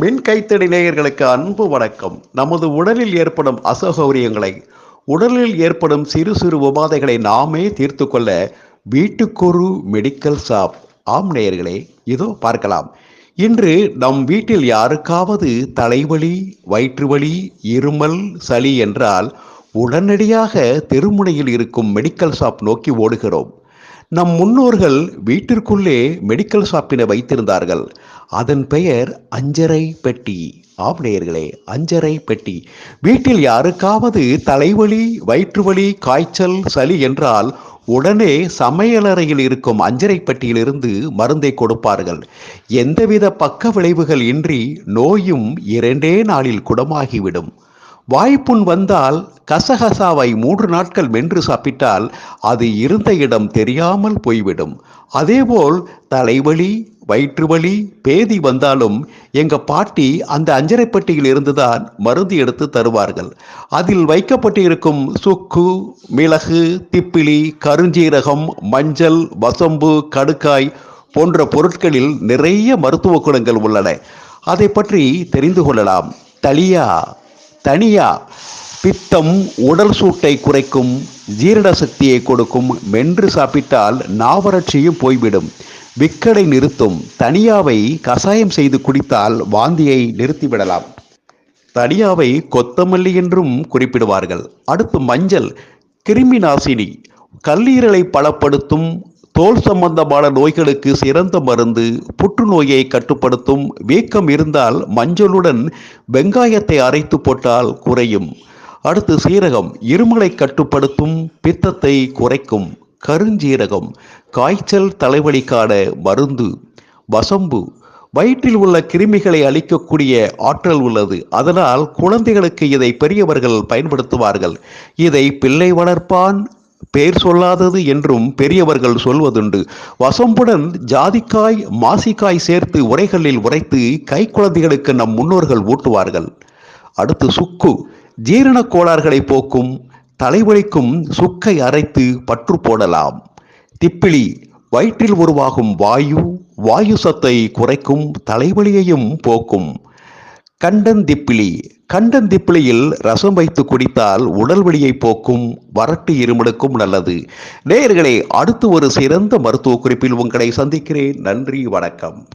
மின் கைத்தடி நேயர்களுக்கு அன்பு வணக்கம். நமது உடலில் ஏற்படும் அசௌகரியங்களை உடலில் ஏற்படும் சிறு சிறு உபாதைகளை நாமே தீர்த்து கொள்ள வீட்டுக்கொரு மெடிக்கல் ஷாப் ஆம் நேயர்களே இதோ பார்க்கலாம். இன்று நம் வீட்டில் யாருக்காவது தலைவலி வயிற்றுவலி இருமல் சளி என்றால் உடனடியாக தெருமுனையில் இருக்கும் மெடிக்கல் ஷாப் நோக்கி ஓடுகிறோம். நம் முன்னோர்கள் வீட்டிற்குள்ளே மெடிக்கல் ஷாப்பினை வைத்திருந்தார்கள். அதன் பெயர் அஞ்சரை பெட்டி. ஆம் நேயர்களே அஞ்சரை பெட்டி. வீட்டில் யாருக்காவது தலைவலி வயிற்றுவலி காய்ச்சல் சளி என்றால் உடனே சமையலறையில் இருக்கும் அஞ்சரை பெட்டியிலிருந்து மருந்தை கொடுப்பார்கள். எந்தவித பக்க விளைவுகள் இன்றி நோயும் இரண்டே நாளில் குணமாகிவிடும். வாய்ப்புண் வந்தால் கசகசாவை மூன்று நாட்கள் மென்று சாப்பிட்டால் அது இருந்த இடம் தெரியாமல் போய்விடும். அதேபோல் தலைவலி வயிற்றுவலி பேதி வந்தாலும் எங்க பாட்டி அந்த அஞ்சரைப்பட்டியில் இருந்துதான் மருந்து எடுத்து தருவார்கள். அதில் வைக்கப்பட்டிருக்கும் சுக்கு மிளகு திப்பிலி கருஞ்சீரகம் மஞ்சள் வசம்பு கடுக்காய் போன்ற பொருட்களில் நிறைய மருத்துவ குணங்கள் உள்ளன. அதை பற்றி தெரிந்து கொள்ளலாம். தளியா தனியா பித்தம் உடல் சூட்டை குறைக்கும் ஜீரண சக்தியை கொடுக்கும் மென்று சாப்பிட்டால் நாவறட்சியும் போய்விடும். விக்கடை நிறுத்தும் தனியாவை கசாயம் செய்து குடித்தால் வாந்தியை நிறுத்திவிடலாம். தனியாவை கொத்தமல்லி என்றும் குறிப்பிடுவார்கள். அடுத்து மஞ்சள் கிருமி நாசினி கல்லீரலை பலப்படுத்தும் தோல் சம்பந்தமான நோய்களுக்கு சிறந்த மருந்து புற்றுநோயை கட்டுப்படுத்தும் வீக்கம் இருந்தால் மஞ்சளுடன் வெங்காயத்தை அரைத்து போட்டால் குறையும். அடுத்து சீரகம் இருமலை கட்டுப்படுத்தும் பித்தத்தை குறைக்கும். கருஞ்சீரகம் காய்ச்சல் தலைவலிக்கான மருந்து வசம்பு வயிற்றில் உள்ள கிருமிகளை அழிக்கக்கூடிய ஆற்றல் உள்ளது. அதனால் குழந்தைகளுக்கு இதை பெரியவர்கள் பயன்படுத்துவார்கள். இதை பிள்ளை வளர்ப்பான் பேர் சொல்லாதது என்றும் பெரியவர்கள் சொல்வதுண்டு. வசம்புடன் ஜாதிக்காய் மாசிக்காய் சேர்த்து உரைகளில் உரைத்து கை குழந்தைகளுக்கு நம் முன்னோர்கள் ஊட்டுவார்கள். அடுத்து சுக்கு ஜீரண கோளாறுகளை போக்கும் தலைவலிக்கும் சுக்கை அரைத்து பற்று போடலாம். திப்பிலி வயிற்றில் உருவாகும் வாயு வாயு சத்தை குறைக்கும் தலைவலியையும் போக்கும். கண்டந்திப்பிலி கண்டந்திப்பிலியில் ரசம் வைத்து குடித்தால் உடல் வலியை போக்கும் வறட்டு இருமலுக்கும் நல்லது. நேயர்களே அடுத்து ஒரு சிறந்த மருத்துவ குறிப்பில் உங்களை சந்திக்கிறேன். நன்றி வணக்கம்.